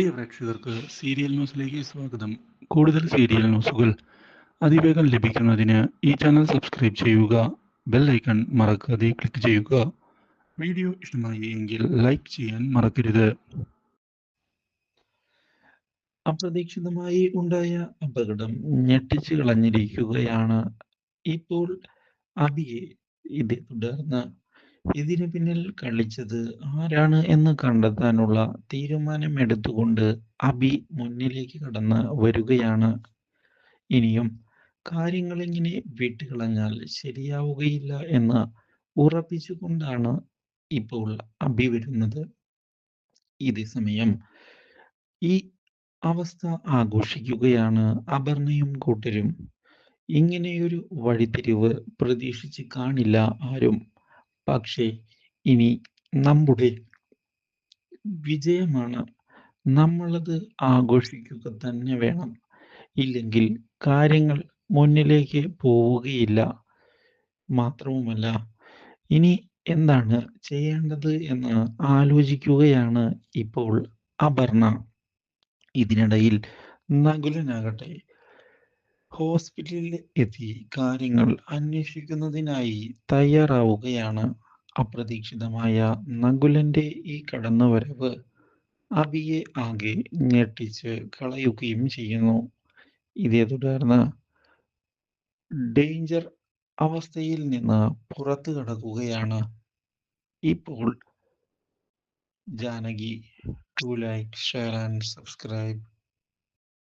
പ്രിയ പ്രേക്ഷകർക്ക് സീരിയൽ ന്യൂസിലേക്ക് സ്വാഗതം. കൂടുതൽ സീരിയൽ ന്യൂസുകൾ അതിവേഗം ലഭിക്കുന്നതിന് ഈ ചാനൽ സബ്സ്ക്രൈബ് ചെയ്യുക ബെൽ ഐക്കൺ മറക്കാതെ ക്ലിക്ക് ചെയ്യുക. വീഡിയോ ഇഷ്ടമായി എങ്കിൽ ലൈക്ക് ചെയ്യാൻ മറക്കരുത്. അപ്രതീക്ഷിതമായി ഉണ്ടായ അപകടം ഞെട്ടിച്ചു കളഞ്ഞിരിക്കുകയാണ് ഇപ്പോൾ അബിയെ ഇതേ തുടർന്ന് ഇതിനു പിന്നിൽ കളിച്ചത് ആരാണ് എന്ന് കണ്ടെത്താനുള്ള തീരുമാനമെടുത്തുകൊണ്ട് അബി മുന്നിലേക്ക് കടന്ന് വരികയാണ്. ഇനിയും കാര്യങ്ങൾ ഇങ്ങനെ വിട്ടുകളഞ്ഞാൽ ശരിയാവുകയില്ല എന്ന് ഉറപ്പിച്ചുകൊണ്ടാണ് ഇപ്പോൾ അബി വരുന്നത്. ഇതേ സമയം ഈ അവസ്ഥ ആഘോഷിക്കുകയാണ് അപർണയും കൂട്ടരും. ഇങ്ങനെയൊരു വഴിത്തിരിവ് പ്രതീക്ഷിച്ച് കാണില്ല ആരും. പക്ഷേ ഇനി നമ്മുടെ വിജയമാണ്. നമ്മളത് ആഘോഷിക്കുക തന്നെ വേണം. ഇല്ലെങ്കിൽ കാര്യങ്ങൾ മുന്നിലേക്ക് പോവുകയില്ല. മാത്രവുമല്ല ഇനി എന്താണ് ചെയ്യേണ്ടത് എന്ന് ആലോചിക്കുകയാണ് ഇപ്പോൾ അപർണ. ഇതിനിടയിൽ നകുലനാകട്ടെ ഹോസ്പിറ്റലിൽ എത്തി കാര്യങ്ങൾ അന്വേഷിക്കുന്നതിനായി തയ്യാറാവുകയാണ്. അപ്രതീക്ഷിതമായ നകുലന്റെ ഈ കടന്നുവരവ് അബിയെ ആകെ ഞെട്ടിച്ച് കളയുകയും ചെയ്യുന്നു. ഇതേ തുടർന്ന് ഡേഞ്ചർ അവസ്ഥയിൽ നിന്ന് പുറത്തു കടക്കുകയാണ്. ഇപ്പോൾ Janaki to like share and subscribe.